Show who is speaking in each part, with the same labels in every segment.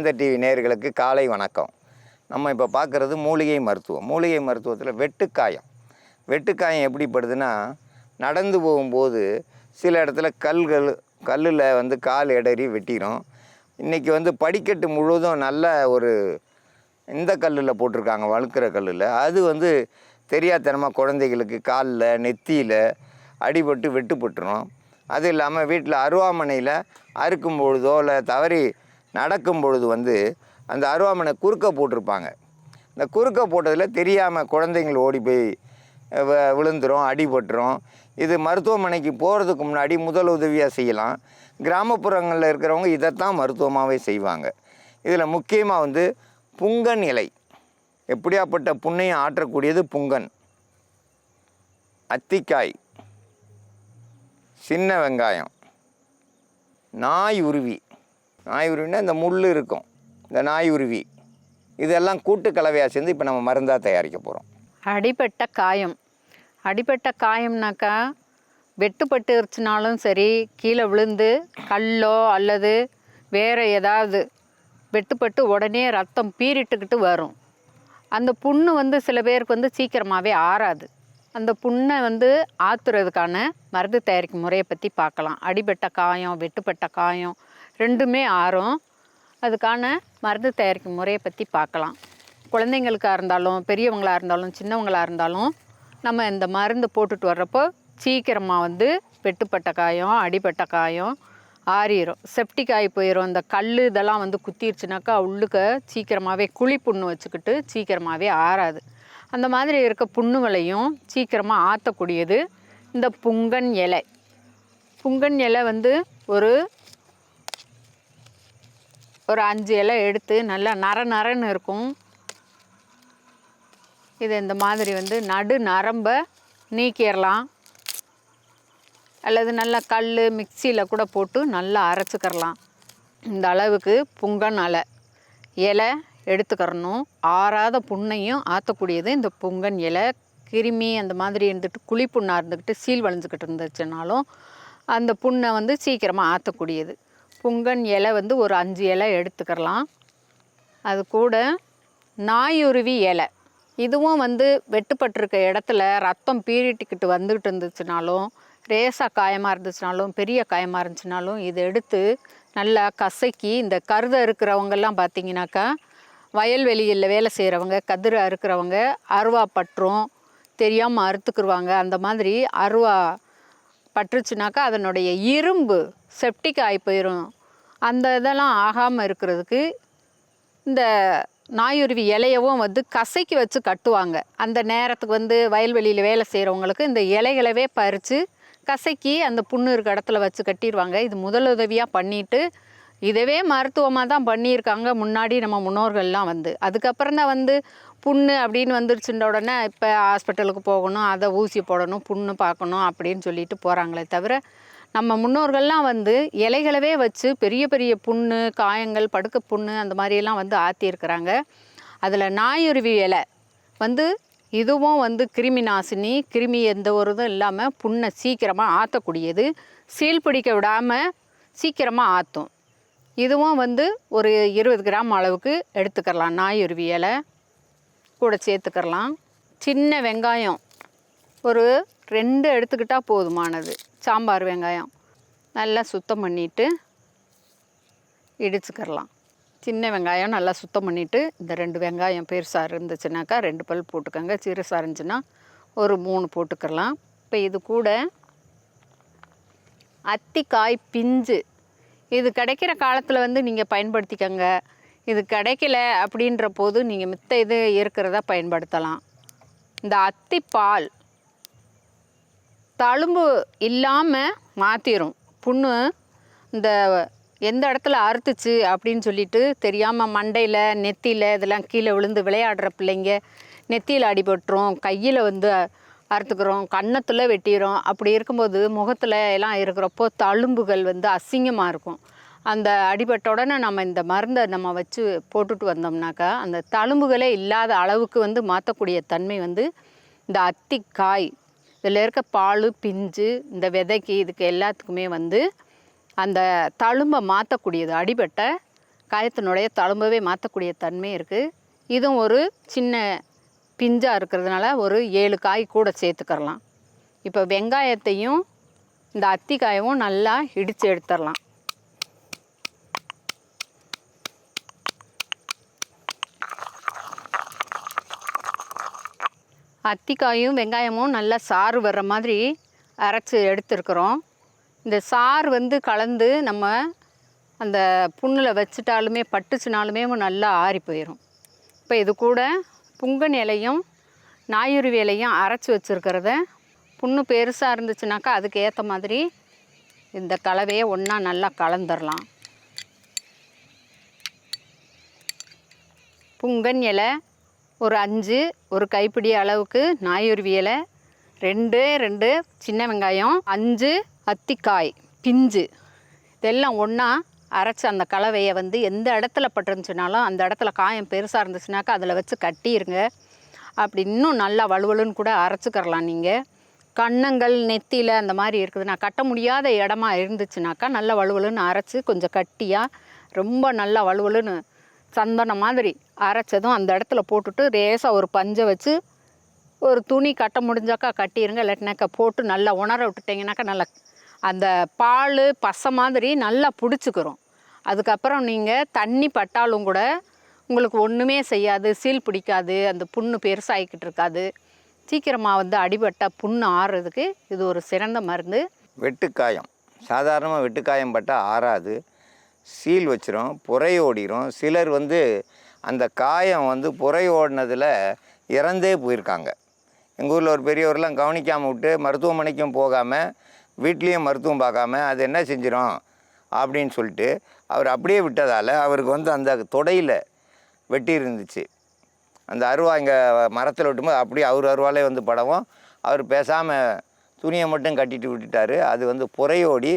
Speaker 1: வேந்தர் டிவி நேர்களுக்கு காலை வணக்கம். நம்ம இப்போ பார்க்குறது மூலிகை மருத்துவம். மூலிகை மருத்துவத்தில் வெட்டுக்காயம். வெட்டுக்காயம் எப்படிப்படுதுன்னா நடந்து போகும்போது சில இடத்துல கல்கள் கல்லில் வந்து கால் இடறி வெட்டிடும் இன்றைக்கி வந்து படிக்கட்டு முழுவதும் நல்ல ஒரு இந்த கல்லில் போட்டிருக்காங்க வழுக்கிற கல்லில். அது வந்து தெரியாதனமாக குழந்தைகளுக்கு காலில் நெத்தியில் அடிபட்டு வெட்டுப்பட்டுரும். அது இல்லாமல் வீட்டில் அருவாமனையில் அறுக்கும் பொழுதோ இல்லை தவறி நடக்கும் பொழுது வந்து அந்த அருவாமனை குறுக்க போட்டிருப்பாங்க. இந்த குறுக்க போட்டதில் தெரியாமல் குழந்தைங்கள் ஓடி போய் வ- விழுந்துரும் அடிபட்டுரும். இது மருத்துவமனைக்கு போகிறதுக்கு முன்னாடி முதல் உதவியாக செய்யலாம். கிராமப்புறங்களில் இருக்கிறவங்க இதைத்தான் மருத்துவமாகவே செய்வாங்க. இதில் முக்கியமாக வந்து புங்கன் இலை. எப்படியாப்பட்ட புண்ணையும் ஆற்றக்கூடியது புங்கன். அத்திக்காய். சின்ன வெங்காயம். நாய் உருவி. நாய் உருவினா இந்த முள் இருக்கும் இந்த நாய் உருவி இதெல்லாம் கூட்டு கலவையாக சேர்ந்து இப்போ நம்ம மருந்தாக தயாரிக்க போகிறோம்
Speaker 2: அடிபட்ட காயம். அடிபட்ட காயம்னாக்கா வெட்டுப்பட்டுருச்சுனாலும் சரி கீழே விழுந்து கல்லோ அல்லது வேறு ஏதாவது வெட்டுப்பட்டு உடனே ரத்தம் பீறிட்டுக்கிட்டு வரும். அந்த புண்ணு வந்து சில பேருக்கு வந்து சீக்கிரமாகவே ஆறாது. அந்த புண்ணை வந்து ஆத்துறதுக்கான மருந்து தயாரிக்கும் முறையை பற்றி பார்க்கலாம். அடிபட்ட காயம் வெட்டுப்பட்ட காயம் ரெண்டுமே ஆறும். அதுக்கான மருந்து தயாரிக்கும் முறையை பற்றி பார்க்கலாம். குழந்தைங்களுக்காக இருந்தாலும் பெரியவங்களாக இருந்தாலும் சின்னவங்களாக இருந்தாலும் நம்ம இந்த மருந்து போட்டுட்டு வர்றப்போ சீக்கிரமாக வந்து வெட்டுப்பட்ட காயம் அடிபட்ட காயம் ஆறிடும் செப்டிக் ஆகி போயிடும் இந்த கல் இதெல்லாம் வந்து குத்திருச்சுனாக்கா உள்ளுக்க சீக்கிரமாகவே குழி புண்ணு வச்சுக்கிட்டு சீக்கிரமாகவே ஆறாது. அந்த மாதிரி இருக்க புண்ணுகளையும் சீக்கிரமாக ஆற்றக்கூடியது இந்த புங்கன் இலை. புங்கன் இலை வந்து ஒரு ஒரு அஞ்சு இலை எடுத்து நல்லா நர நரன்னு இருக்கும். இது இந்த மாதிரி வந்து நடு நரம்பை நீக்கிடலாம் அல்லது நல்லா கல் மிக்சியில் கூட போட்டு நல்லா அரைச்சிக்கிறலாம் இந்த அளவுக்கு புங்கன் அலை இலை எடுத்துக்கிறணும் ஆறாத புண்ணையும் ஆற்றக்கூடியது இந்த புங்கன் இலை. கிருமி அந்த மாதிரி இருந்துட்டு குழி புண்ணாக இருந்துக்கிட்டு சீல் வளைஞ்சிக்கிட்டு இருந்துச்சுனாலும் அந்த புண்ணை வந்து சீக்கிரமாக ஆற்றக்கூடியது புங்கன் இலை வந்து ஒரு அஞ்சு இலை எடுத்துக்கிறலாம் அது கூட நாயுருவி இலை. இதுவும் வந்து வெட்டுப்பட்டிருக்க இடத்துல ரத்தம் பீறிட்டுக்கிட்டு வந்துக்கிட்டு இருந்துச்சுனாலும் ரேசாக காயமாக இருந்துச்சுனாலும் பெரிய காயமாக இருந்துச்சுனாலும் இதை எடுத்து நல்லா கசக்கி இந்த கருதை இருக்கிறவங்கெல்லாம் பார்த்தீங்கன்னாக்கா வயல்வெளியில் வேலை செய்கிறவங்க கதிரை அறுக்கிறவங்க அருவா பற்றும் தெரியாமல் அறுத்துக்குருவாங்க. அந்த மாதிரி அருவா பட்டுருச்சுனாக்கா அதனுடைய இரும்பு செப்டிக் ஆகி போயிடும் அந்த இதெல்லாம் ஆகாமல் இருக்கிறதுக்கு இந்த நாயுருவி இலையவும் வந்து கசைக்கு வச்சு கட்டுவாங்க. அந்த நேரத்துக்கு வந்து வயல்வெளியில் வேலை செய்கிறவங்களுக்கு இந்த இலைகளவே பறித்து கசைக்கு அந்த புண்ணு இருக்க இடத்துல வச்சு கட்டிடுவாங்க இது முதலுதவியாக பண்ணிட்டு இதவே மருத்துவமாக தான் பண்ணியிருக்காங்க முன்னாடி நம்ம முன்னோர்கள்லாம் வந்து. அதுக்கப்புறம் தான் வந்து புண்ணு அப்படின்னு வந்துருச்சுன்ற உடனே இப்போ ஹாஸ்பிட்டலுக்கு போகணும் அதை ஊசி போடணும் புண்ணு பார்க்கணும் அப்படின்னு சொல்லிட்டு போகிறாங்களே தவிர நம்ம முன்னோர்கள்லாம் வந்து இலைகளவே வச்சு பெரிய பெரிய புண்ணு காயங்கள் படுக்க புண்ணு அந்த மாதிரியெல்லாம் வந்து ஆற்றியிருக்கிறாங்க அதில் நாயுருவி இலை வந்து இதுவும் வந்து கிருமி நாசினி கிருமி எந்த ஒரு இதுவும் இல்லாமல் புண்ணை சீக்கிரமாக ஆற்றக்கூடியது சீல் பிடிக்க விடாமல் சீக்கிரமாக ஆற்றும் இதுவும் வந்து ஒரு இருபது கிராம் அளவுக்கு எடுத்துக்கிறலாம் நாயுருவி இலை. கூட சேர்த்துக்கிறலாம். சின்ன வெங்காயம் ஒரு ரெண்டு எடுத்துக்கிட்டால் போதுமானது. சாம்பார் வெங்காயம் நல்லா சுத்தம் பண்ணிவிட்டு இடிச்சுக்கிறலாம். சின்ன வெங்காயம் நல்லா சுத்தம் பண்ணிவிட்டு இந்த ரெண்டு வெங்காயம் பெருசாக இருந்துச்சுனாக்கா ரெண்டு பல் போட்டுக்கோங்க. சிறுசாக இருந்துச்சுன்னா ஒரு மூணு போட்டுக்கலாம் இப்போ இது கூட அத்திக்காய் பிஞ்சு. இது கிடைக்கிற காலத்தில் வந்து நீங்கள் பயன்படுத்திக்கங்க. இது கிடைக்கல அப்படின்ற போது நீங்கள் மித்த இது இருக்கிறத பயன்படுத்தலாம். இந்த அத்திப்பால் தழும்பு இல்லாமல் மாற்றிடும் புண்ணு இந்த எந்த இடத்துல அறுத்துச்சு அப்படின்னு சொல்லிட்டு தெரியாமல் மண்டையில் நெத்தியில் இதெல்லாம் கீழே விழுந்து விளையாடுற பிள்ளைங்க நெத்தியில் அடிபட்டுரும் கையில் வந்து அறுத்துக்கிறோம் கன்னத்தில் வெட்டிடும் அப்படி இருக்கும்போது முகத்தில் எல்லாம் இருக்கிறப்போ தழும்புகள் வந்து அசிங்கமாக இருக்கும். அந்த அடிபட்ட உடனே நம்ம இந்த மருந்தை நம்ம வச்சு போட்டுட்டு வந்தோம்னாக்கா அந்த தழும்புகளே இல்லாத அளவுக்கு வந்து மாற்றக்கூடிய தன்மை வந்து இந்த அத்திக்காய் இதில் இருக்க பால் பிஞ்சு இந்த விதைக்கு இதுக்கு எல்லாத்துக்குமே வந்து அந்த தழும்பை மாற்றக்கூடியது அடிபட்ட காயத்தினுடைய தழும்பவே மாற்றக்கூடிய தன்மை இருக்குது இதுவும் ஒரு சின்ன பிஞ்சாக இருக்கிறதுனால ஒரு ஏழு காய் கூட சேர்த்துக்கிறலாம். இப்போ வெங்காயத்தையும் இந்த அத்திக்காயவும் நல்லா இடித்து எடுத்துடலாம். அத்திக்காயும் வெங்காயமும் நல்லா சாறு வர்ற மாதிரி அரைச்சி எடுத்துருக்குறோம். இந்த சாறு வந்து கலந்து நம்ம அந்த புண்ணில் வச்சுட்டாலுமே பட்டுச்சுனாலுமே நல்லா ஆறி போயிடும் இப்போ இது கூட புங்கன் இலையும் நாயுருவி இலையும் அரைச்சி வச்சுருக்கிறத புண்ணு பெருசாக இருந்துச்சுனாக்கா அதுக்கு ஏற்ற மாதிரி இந்த கலவையை ஒன்றா நல்லா கலந்துடலாம் புங்கன் இலை ஒரு அஞ்சு ஒரு கைப்பிடி அளவுக்கு நாயுருவியலை ரெண்டு ரெண்டு சின்ன வெங்காயம் அஞ்சு அத்திக்காய் பிஞ்சு. இதெல்லாம் ஒன்றா அரைச்சி அந்த கலவையை வந்து எந்த இடத்துல பட்டுருந்துச்சுனாலும் அந்த இடத்துல காயம் பெருசாக இருந்துச்சுனாக்கா அதில் வச்சு கட்டிருங்க. அப்படி இன்னும் நல்லா வலுவலுன்னு கூட அரைச்சிக்கிறலாம் நீங்கள் கன்னங்கள் நெத்தியில் அந்த மாதிரி இருக்குதுன்னா கட்ட முடியாத இடமா இருந்துச்சுனாக்கா நல்லா வலுவலுன்னு அரைச்சி கொஞ்சம் கட்டியாக ரொம்ப நல்லா வலுவலுன்னு சந்தனம் மாதிரி அரைச்சதும் அந்த இடத்துல போட்டுட்டு லேசாக ஒரு பஞ்சை வச்சு ஒரு துணி கட்ட முடிஞ்சாக்கா கட்டிடுங்க இல்லாட்டினாக்கா போட்டு நல்லா உணர விட்டுட்டிங்கனாக்கா நல்லா அந்த பால் பசை மாதிரி நல்லா பிடிச்சிக்கிறோம் அதுக்கப்புறம் நீங்கள் தண்ணி பட்டாலும் கூட உங்களுக்கு ஒன்றுமே செய்யாது. சீல் பிடிக்காது. அந்த புண்ணு பெருசாகிக்கிட்டு இருக்காது. சீக்கிரமாக வந்து அடிபட்ட புண்ணு ஆறுறதுக்கு இது ஒரு சிறந்த மருந்து.
Speaker 1: வெட்டுக்காயம். சாதாரணமாக வெட்டுக்காயம் பட்டால் ஆறாது. சீல் வச்சிரும் புறை ஓடிடும் சிலர் வந்து அந்த காயம் வந்து புறை ஓடினதில் இறந்தே போயிருக்காங்க. எங்கள் ஊரில் ஒரு பெரியவரெலாம் கவனிக்காமல் விட்டு மருத்துவமனைக்கும் போகாமல் வீட்லேயும் மருத்துவம் பார்க்காம அது என்ன செஞ்சிடும் அப்படின்னு சொல்லிட்டு அவர் அப்படியே விட்டதால் அவருக்கு வந்து அந்த தொடையில் வெட்டி இருந்துச்சு. அந்த அருவா இங்கே மரத்தில் விட்டும்போது அப்படியே அவர் அருவாலே வந்து படவும் அவர் பேசாமல் துணியை மட்டும் கட்டிட்டு விட்டுட்டாரு. அது வந்து புறையோடி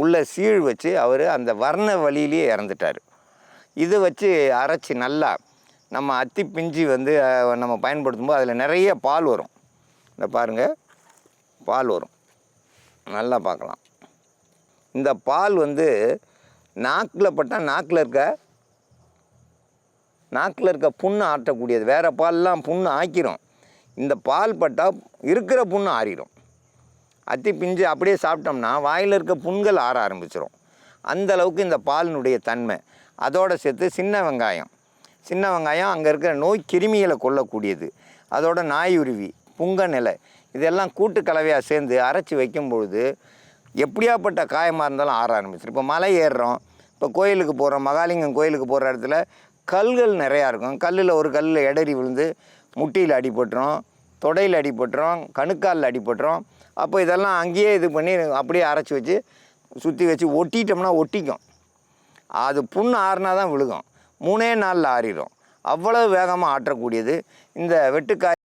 Speaker 1: உள்ளே சீழ் வச்சு அவர் அந்த வர்ண வழியிலேயே இறந்துட்டார். இதை வச்சு அரைச்சி நல்லா நம்ம அத்தி பிஞ்சு வந்து நம்ம பயன்படுத்தும் போது அதில் நிறைய பால் வரும். இந்த பாருங்கள் பால் வரும். நல்லா பார்க்கலாம். இந்த பால் வந்து நாக்கில் பட்டால் நாக்கில் இருக்க நாக்கில் இருக்க புண்ணை ஆட்டக்கூடியது. வேறு பால்லாம் புண்ணு ஆக்கிரும். இந்த பால் பட்டால் இருக்கிற புண்ணு ஆறிடும் அத்தி பிஞ்சு அப்படியே சாப்பிட்டோம்னா வாயில் இருக்க புண்கள் ஆற ஆரம்பிச்சிடும் அந்த அளவுக்கு இந்த பாலினுடைய தன்மை. அதோடு சேர்த்து சின்ன வெங்காயம். சின்ன வெங்காயம் அங்கே இருக்கிற நோய் கிருமிகளை கொல்லக்கூடியது. அதோட நாயுருவி புங்க நிலை இதெல்லாம் கூட்டு கலவையாக சேர்ந்து அரைச்சி வைக்கும் பொழுது எப்படியாப்பட்ட காயமாக இருந்தாலும் ஆற ஆரம்பிச்சிடும் இப்போ மலை ஏறுறோம். இப்போ கோயிலுக்கு போகிறோம் மகாலிங்கம் கோயிலுக்கு போகிற இடத்துல கல்கள் நிறையா இருக்கும். கல்லில் ஒரு கல்லில் எடறி விழுந்து முட்டியில் அடிபட்டுரும். தொடையில் அடிபட்டுரும் கணுக்காலில் அடிபட்டுரும். அப்போ இதெல்லாம் அங்கேயே இது பண்ணி அப்படியே அரைச்சி வச்சு சுற்றி வச்சு ஒட்டிட்டோம்னா ஒட்டிக்கும். அது புண்ணு ஆறுனா தான் விழுகும். மூணே நாளில் ஆறிடும் அவ்வளவு வேகமாக ஆற்றக்கூடியது. இந்த வெட்டுக்காய்